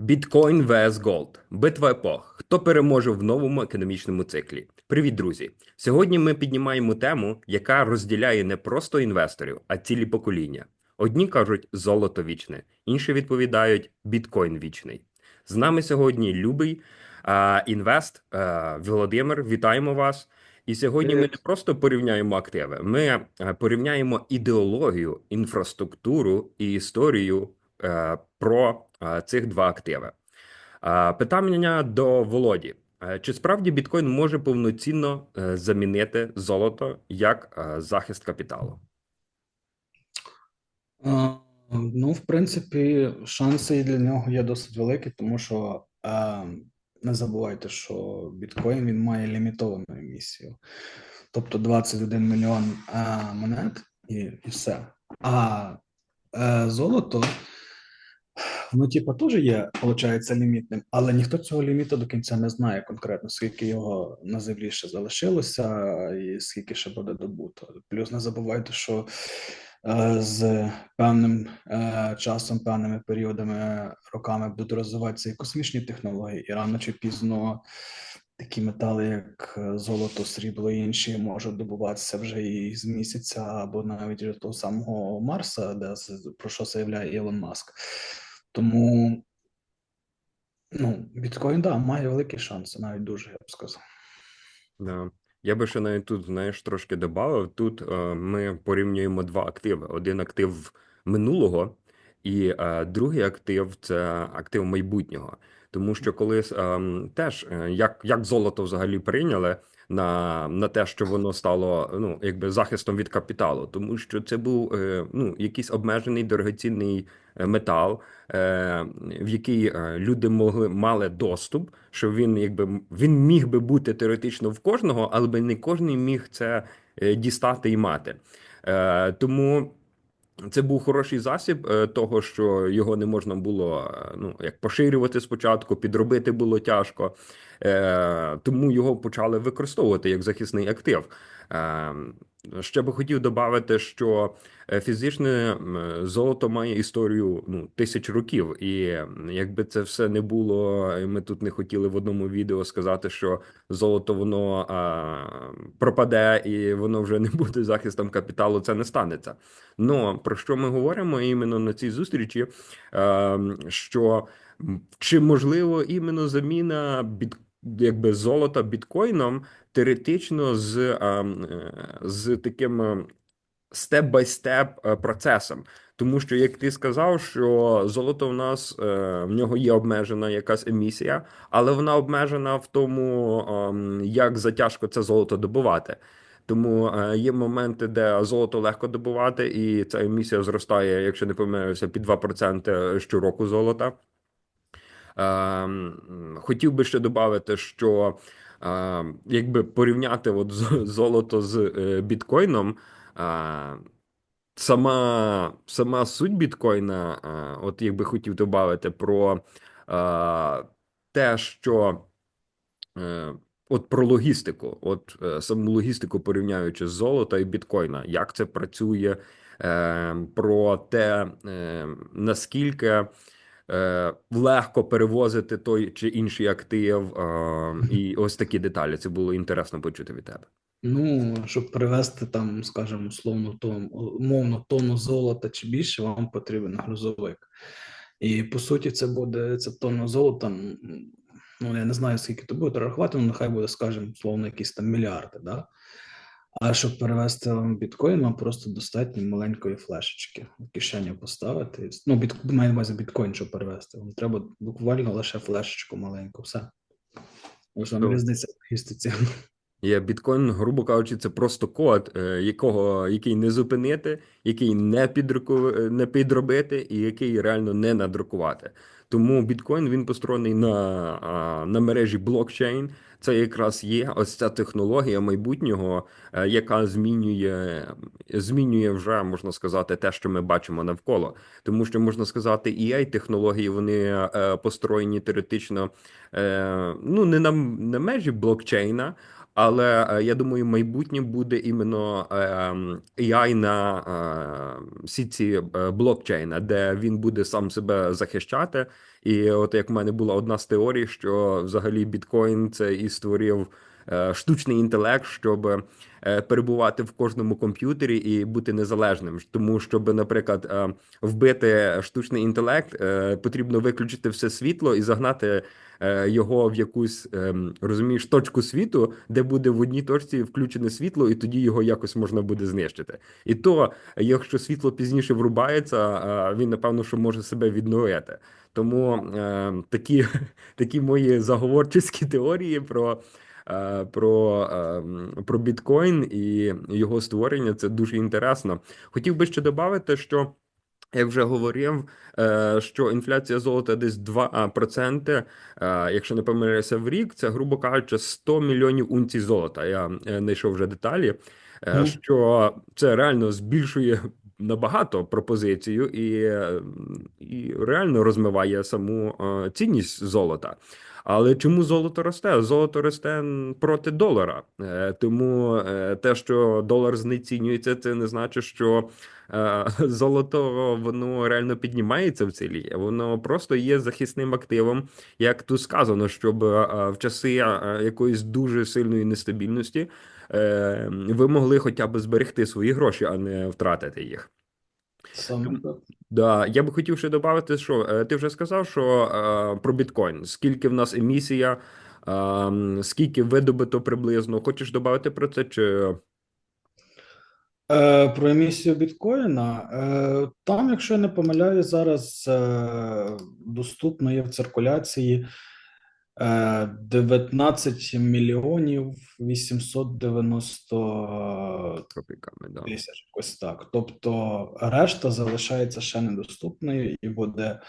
Біткоін vs Gold. Битва епох. Хто переможе в новому економічному циклі? Привіт, друзі! Сьогодні ми піднімаємо тему, яка розділяє не просто інвесторів, а цілі покоління. Одні кажуть золото вічне, інші відповідають біткоін вічний. З нами сьогодні любий а, інвест а, Володимир. Вітаємо вас! І сьогодні ми не просто порівняємо активи, ми порівняємо ідеологію, інфраструктуру і історію про е, цих два активи. Е, Питання до Володі: Е, чи справді біткоін може повноцінно е, замінити золото як е, захист капіталу? Ну, в принципі, шанси для нього є досить великі, тому що е, не забувайте, що біткоін він має лімітовану емісію, тобто 21 мільйон е, монет і, і все. А е, золото, ну, типа, теж є, виходить, лімітним, але ніхто цього ліміту до кінця не знає конкретно, скільки його на землі ще залишилося, і скільки ще буде добуто. Плюс не забувайте, що е, з певним е, часом, певними періодами, роками будуть розвиватися і космічні технології, і рано чи пізно такі метали, як е, золото, срібло і інші, можуть добуватися вже і з місяця, або навіть від того самого Марса, де про що заявляє Ілон Маск. Тому ну, біткоін да, має великі шанси, навіть дуже, я б сказав. Да. Я би ще навіть тут, знаєш, трошки додав. Тут е, ми порівнюємо два активи: один актив минулого, і е, другий актив це актив майбутнього. Тому що колись е, теж як, як золото взагалі прийняли на, на те, що воно стало ну, якби захистом від капіталу, тому що це був е, ну, якийсь обмежений дорогоцінний е, метал, е, в який люди могли мали доступ, що він якби він міг би бути теоретично в кожного, але не кожен міг це дістати і мати. Тому. Це був хороший засіб е, того, що його не можна було е, ну як поширювати спочатку, підробити було тяжко, Е, тому його почали використовувати як захисний актив. Ще би хотів додати, що е, фізичне золото має історію ну, тисяч років, і якби це все не було, ми тут не хотіли в одному відео сказати, що золото воно а, пропаде і воно вже не буде захистом капіталу. Це не станеться. Ну про що ми говоримо іменно на цій зустрічі? Е, що чи можливо іменно заміна біт, якби золота біткоїном теоретично з, е, е, з таким степ-бай-степ е, процесом. Тому що, як ти сказав, що золото в нас е, в нього є обмежена якась емісія, але вона обмежена в тому, як затяжко це золото добувати. Тому е, є моменти, де золото легко добувати, і ця емісія зростає, якщо не помиляюся, під 2% щороку золота. Ем, Хотів би ще додати, що е, якби порівняти от золото з е, біткоїном, е, сама, сама суть біткоїна, е, от якби хотів додати про те, що от про логістику, от саму логістику порівняючи з золота і біткоїна, як це працює, е, про те, наскільки легко перевозити той чи інший актив, е, і ось такі деталі. Це було інтересно почути від тебе. Ну, щоб привезти там, скажімо, условно, тон, умовно тонну золота чи більше, вам потрібен грузовик. І по суті, це буде це тонна золота. Ну, я не знаю, скільки то буде рахувати, ну нехай буде, скажімо, условно, якісь там мільярди, да? А щоб перевести вам біткоін, вам просто достатньо маленької флешечки в кишеню поставити. Ну, біт, маю на увазі біткоін, щоб перевести. Вам треба буквально лише флешечку маленьку, все. Ось вам різниця в логістиці. Є біткоін, грубо кажучи, це просто код, е, якого який не зупинити, який не підруку, е, не підробити, і який реально не надрукувати. Тому біткоін він построєний на, на мережі блокчейн. Це якраз є ось ця технологія майбутнього, е, яка змінює, змінює вже можна сказати те, що ми бачимо навколо. Тому що можна сказати, ai технології вони е, построєні теоретично е, ну не на, на межі блокчейна. Але е, я думаю, майбутнє буде іменно ем, AI на е, сітці е, блокчейна, де він буде сам себе захищати. І от як в мене була одна з теорій, що взагалі біткоін це і створив штучний інтелект, щоб перебувати в кожному комп'ютері і бути незалежним. Тому, щоб, наприклад, вбити штучний інтелект, потрібно виключити все світло і загнати його в якусь ем, розумієш точку світу, де буде в одній точці включене світло, і тоді його якось можна буде знищити. І то, якщо світло пізніше врубається, е, він напевно що може себе відновити. Тому е, такі, такі мої заговорчі теорії про. е, Про, е, про біткоін і його створення це дуже інтересно. Хотів би ще додати, що як вже говорив, е, що інфляція золота десь 2%, е, якщо не помиляюся в рік, це, грубо кажучи, 100 мільйонів унцій золота. Я е, знайшов вже деталі, е, що це реально збільшує набагато пропозицію і, е, і реально розмиває саму е, цінність золота. Але чому золото росте? Золото росте проти долара. Е, Тому е, те, що долар знецінюється, це не значить, що е, золото воно реально піднімається в цілі. Воно просто є захисним активом, як тут сказано, щоб в часи якоїсь дуже сильної нестабільності ви могли хоча б зберегти свої гроші, а не втратити їх. Саме так. Да, я би хотів ще додати, що е, ти вже сказав, що е, про біткоін, скільки в нас емісія, е, скільки видобито приблизно. Хочеш додати про це? Чи Е, про емісію біткоїна. Е, там, якщо я не помиляюсь, зараз е, доступно є в циркуляції 19 мільйонів 890 копійками? Да. тисяч, якось так. Тобто решта залишається ще недоступною і буде,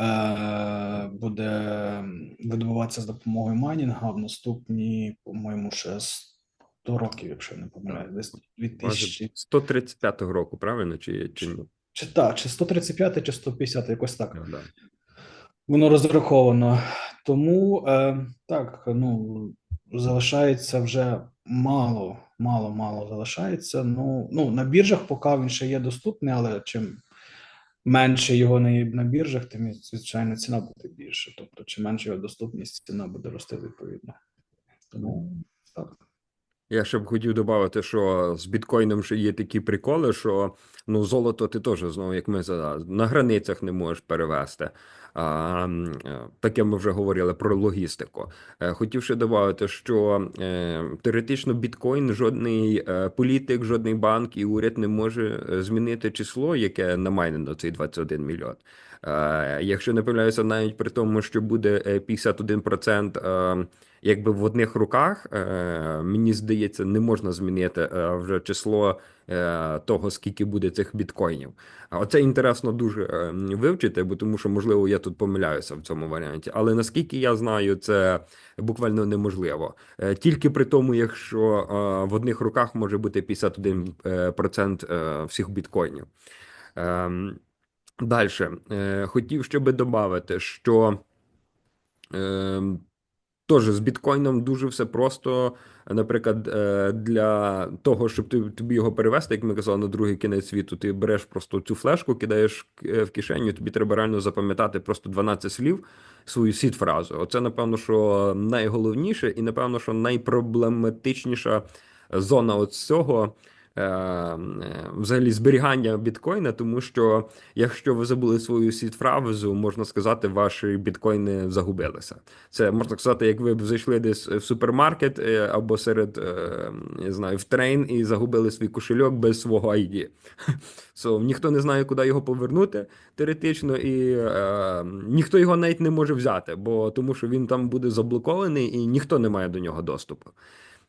е, буде видобуватися з допомогою майнінга в наступні, по-моєму, ще 100 років, якщо я не помиляюсь, десь 2000, 135 року, правильно? Чи, чи ні? чи так, чи 135, чи 150, якось так. Да, да. Воно розраховано. Тому е, так, ну залишається вже мало, мало, мало залишається. Ну, ну на біржах поки він ще є доступний, але чим менше його на, на біржах, тим звичайно ціна буде більше. Тобто, чим менше його доступність, ціна буде рости відповідно. Тому так. Я ще б хотів додати, що з біткоїном ще є такі приколи, що ну золото ти теж знову, як ми сказали, на границях не можеш перевезти. Е, таке ми вже говорили про логістику. Хотівши додати, що е, теоретично біткоін жодний е, політик, жодний банк і уряд не може е, змінити число, яке намайнено цей 21 мільйон. Е, Якщо не помиляюся, навіть при тому, що буде е, 51% е, якби в одних руках, е, мені здається, не можна змінити е, вже число е, того, скільки буде цих біткоїнів. А Оце інтересно дуже вивчити, бо тому що, можливо, я тут помиляюся в цьому варіанті. Але наскільки я знаю, це буквально неможливо. Тільки при тому, якщо в одних руках може бути 51% е, всіх біткоїнів. Ем, Далі, хотів ще би додати, що теж з біткоїном дуже все просто. Наприклад, е, для того, щоб ти, тобі його перевести, як ми казали, на другий кінець світу, ти береш просто цю флешку, кидаєш е, в кишеню, тобі треба реально запам'ятати просто 12 слів, свою сід-фразу. Оце, напевно, що найголовніше і, напевно, що найпроблематичніша зона от цього. Е, е, Взагалі зберігання біткоїна, тому що якщо ви забули свою сід-фразу, можна сказати, ваші біткоїни загубилися. Це можна сказати, як ви б зайшли десь в супермаркет е, або серед е, не знаю, в трейн і загубили свій кошельок без свого ID. So, ніхто не знає, куди його повернути теоретично, і е, ніхто його навіть не може взяти, бо тому що він там буде заблокований і ніхто не має до нього доступу.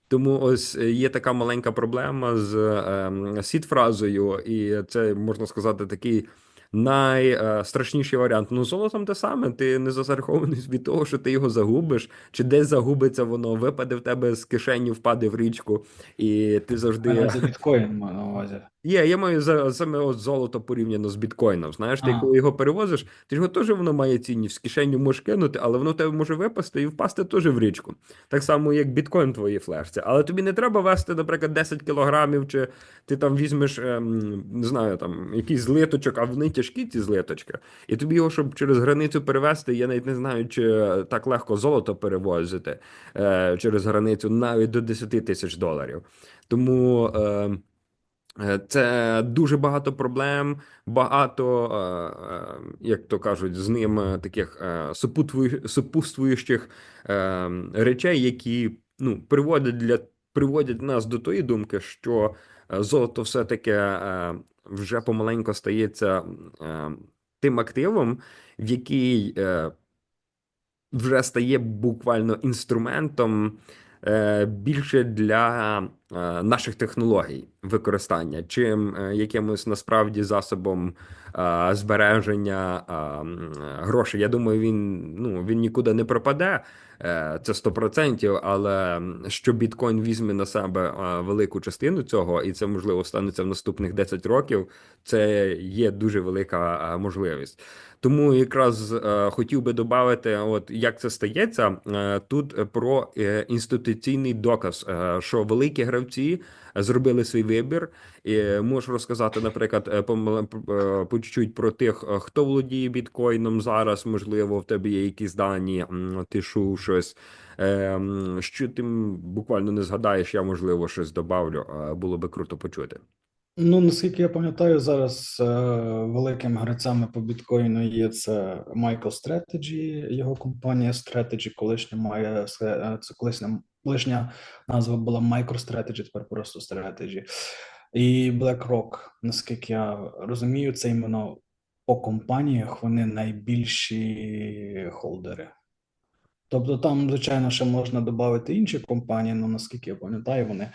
Тому ось е, є така маленька проблема з е, сіт-фразою, і це можна сказати такий найстрашніший варіант. Ну, золотом те саме, ти не застрахований від того, що ти його загубиш, чи десь загубиться воно, випаде в тебе з кишені, впаде в річку, і ти завжди. Це біткоін маю на увазі. Є, я маю за саме от золото порівняно з біткоїном. Знаєш, ти А, коли його перевозиш, ти ж його теж воно має цінність, в кишеню можеш кинути, але воно в тебе може випасти і впасти теж в річку. Так само, як біткоін в твоїй флешці. Але тобі не треба вести, наприклад, 10 кілограмів, чи ти там візьмеш, ем, не знаю, там якийсь злиточок, а вони тяжкі ці злиточки. І тобі його, щоб через границю перевезти, я навіть не знаю, чи так легко золото перевозити е, через границю навіть до 10 тисяч доларів. Тому. Е, Е, Це дуже багато проблем, багато, е, е, як то кажуть, з ним е, таких е, супутствуючих е, речей, які ну, приводять для приводять нас до тої думки, що е, золото все-таки е, вже помаленько стається е, тим активом, в який е, вже стає буквально інструментом е, більше для е, наших технологій використання, чим е, якимось насправді засобом е, збереження е, грошей. Я думаю, він ну він нікуди не пропаде. Е, Це 100%, але що біткоін візьме на себе е, велику частину цього, і це можливо станеться в наступних 10 років. Це є дуже велика е, можливість. Тому якраз хотів би додати, от як це стається, тут про інституційний доказ, що великі гравці зробили свій вибір. І можу розказати, наприклад, по чуть-чуть про тих, хто володіє біткоїном зараз. Можливо, в тебе є якісь дані, ти чув щось. Е, Що ти буквально не згадаєш, я можливо щось добавлю. е, Було би круто почути. ну, наскільки я пам'ятаю, зараз е, великими гравцями по біткоїну є це MicroStrategy, його компанія Strategy, колишня має е, це колишня, колишня назва була MicroStrategy, тепер просто Strategy. І BlackRock, наскільки я розумію, це іменно по компаніях вони найбільші холдери. Тобто там, звичайно, ще можна додати інші компанії, але наскільки я пам'ятаю, вони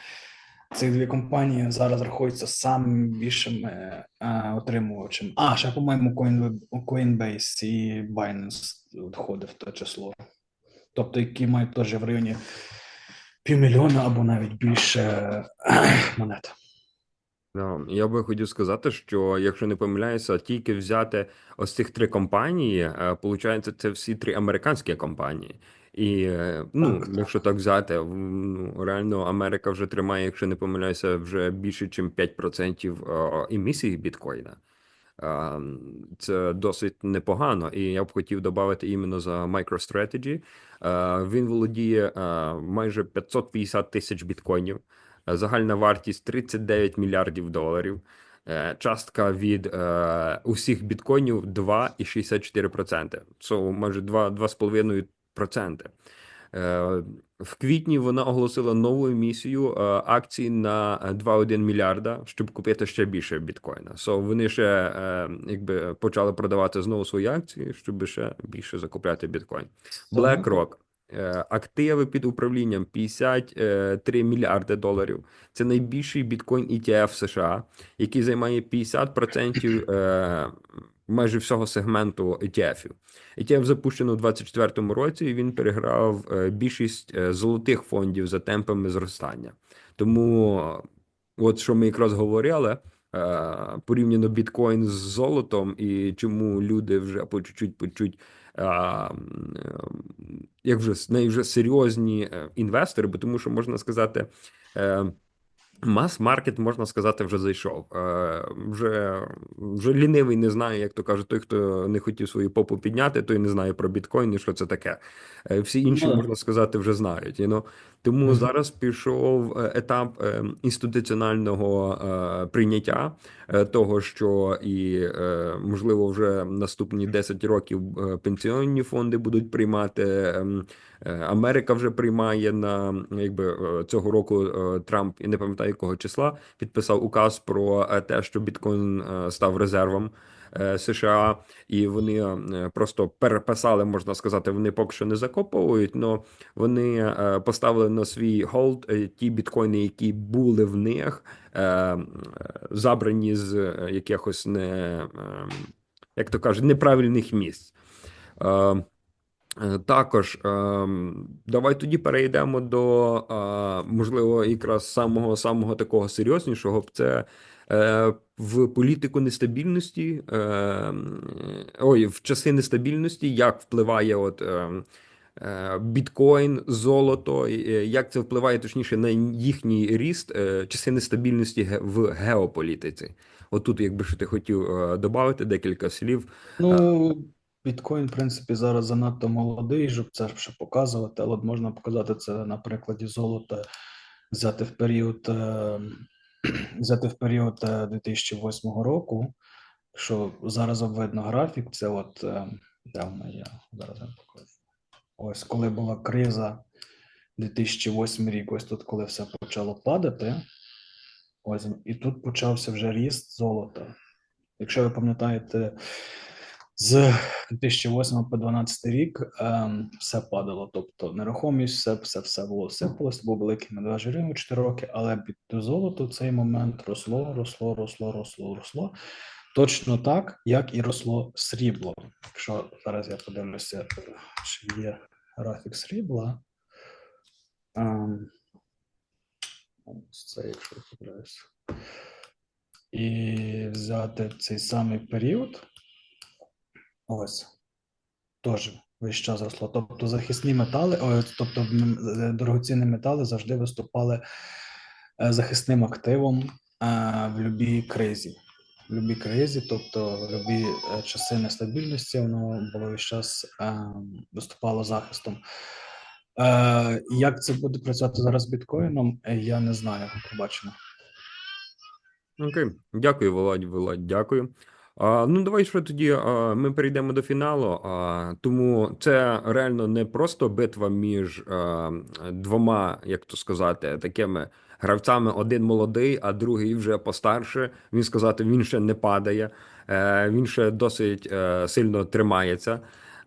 ці дві компанії зараз рахуються самими більшими е, отримувачами. А, ще, по-моєму, Coin- Coinbase і Binance входить в те число. Тобто, які мають теж в районі півмільйона або навіть більше е, монет. Да, я би хотів сказати, що якщо не помиляюся, тільки взяти ось цих три компанії, е, получається, це всі три американські компанії. І е, ну, Так, якщо так. так взяти, в- ну реально Америка вже тримає, якщо не помиляюся, вже більше, ніж 5% е, емісії біткоїна. Е, Це досить непогано, і я б хотів додати іменно за MicroStrategy. Е, Він володіє е, майже 550 тисяч біткоїнів. Е, Загальна вартість 39 мільярдів доларів. Е, Частка від е, усіх біткоїнів 2,64%. Це майже 2,5%. Е, В квітні вона оголосила нову емісію е, акцій на 2,1 мільярда, щоб купити ще більше біткоїна. So вони ще е, якби почали продавати знову свої акції, щоб ще більше закупляти біткоін. BlackRock. Е, Активи під управлінням 53 мільярди доларів. Це найбільший біткоін ETF США, який займає 50% е, майже всього сегменту ETF-ів. ETF запущено у 2024 році, і він переграв е, більшість золотих фондів за темпами зростання. Тому, от що ми якраз говорили, порівняно біткоін з золотом, і чому люди вже по чуть-чуть, по чуть як вже вже серйозні е, інвестори, бо тому що можна сказати. Мас-маркет, можна сказати, вже зайшов. Е, Вже, вже лінивий не знає, як то кажуть, той, хто не хотів свою попу підняти, той не знає про біткоін і що це таке. Е, Всі інші, Ну, можна сказати, вже знають. You know? Тому зараз пішов е, етап е, інституціонального е, прийняття е, того, що і, е, можливо, вже наступні 10 років пенсіонні фонди будуть приймати. Ем, Е, Америка вже приймає на якби е, цього року е, Трамп, я не пам'ятаю якого числа, підписав указ про те, що біткоін став резервом США, і вони просто переписали, можна сказати, вони поки що не закуповують, але вони поставили на свій голд ті біткоїни, які були в них, забрані з якихось не, е, як то кажуть, неправильних місць. Е, Також ем, давай тоді перейдемо до е, можливо якраз самого самого такого серйознішого. Це е, в політику нестабільності, е, ой, в часи нестабільності, як впливає от. е, е, Біткоін, золото, як це впливає точніше на їхній ріст, часи нестабільності в геополітиці. Отут, якби що ти хотів додати декілька слів. Ну, біткоін, в принципі, зараз занадто молодий, щоб це ще показувати, але можна показати це на прикладі золота, взяти в період, е, взяти в період е, 2008 року. Що зараз видно графік, це от е, де вона є? Зараз я покажу. Ось коли була криза 2008 рік, ось тут, коли все почало падати, ось і тут почався вже ріст золота. Якщо ви пам'ятаєте, з 2008 по 2012 рік ем, все падало. Тобто нерухомість, все, все, все було сипалось, був великий медвежий ринок 4 роки, але під золото в цей момент росло, росло, росло, росло, росло. Точно так, як і росло срібло. Якщо зараз я подивлюся, чи є графік срібла. Ем, це, якщо подивлюся. І взяти цей самий період. Ось. Теж весь час росло. Тобто захисні метали, о, тобто е, дорогоцінні метали завжди виступали е, захисним активом е, в будь-якій кризі. В будь-якій кризі, тобто в е, часи нестабільності, воно було весь час виступало захистом. Як це буде працювати зараз з біткоїном, я не знаю. Побачимо. Окей, дякую, Володь, Володь, дякую. А, ну, давай що тоді а, ми перейдемо до фіналу. А, тому це реально не просто битва між а, двома, як то сказати, такими гравцями: один молодий, а другий вже постарше. Він сказати, він ще не падає, е, він ще досить е, сильно тримається.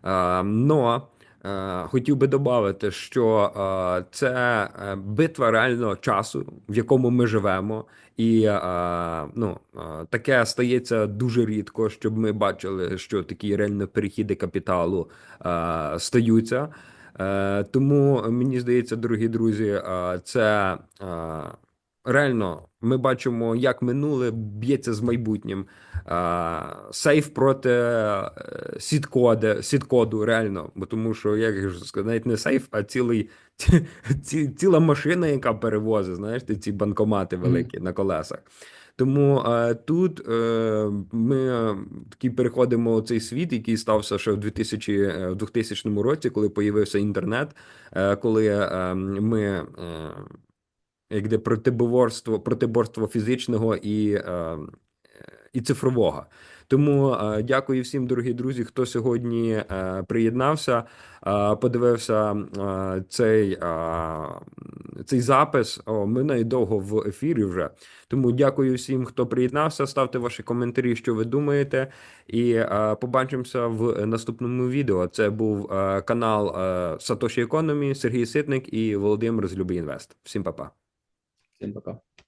Е, но Е, Хотів би додати, що це битва реально часу, в якому ми живемо, і е, ну, е, таке стається дуже рідко, щоб ми бачили, що такі реально перехіди капіталу е, стаються. Тому мені здається, дорогі друзі, це реально ми бачимо, як минуле б'ється з майбутнім. Сейф проти е, сіткоди, сіткоду, реально. Бо тому що, як я ж сказав, навіть не сейф, а цілий, ці, ці, ціла машина, яка перевозить, знаєш, ці банкомати великі на колесах. Тому е, тут е, ми е, такий переходимо у цей світ, який стався ще в 2000, е, в 2000 році, коли появився інтернет, е, коли е, ми. Е, як де протиборство, протиборство фізичного і, е, і цифрового. Тому е, дякую всім, дорогі друзі, хто сьогодні е, приєднався, е, подивився е, цей, е, цей запис. О, ми найдовго в ефірі вже. Тому дякую всім, хто приєднався. Ставте ваші коментарі, що ви думаєте, і е, побачимося в наступному відео. Це був е, канал е, Satoshi Economy, Сергій Ситник і Володимир з Люби Інвест. Всім па-па. Всім пока.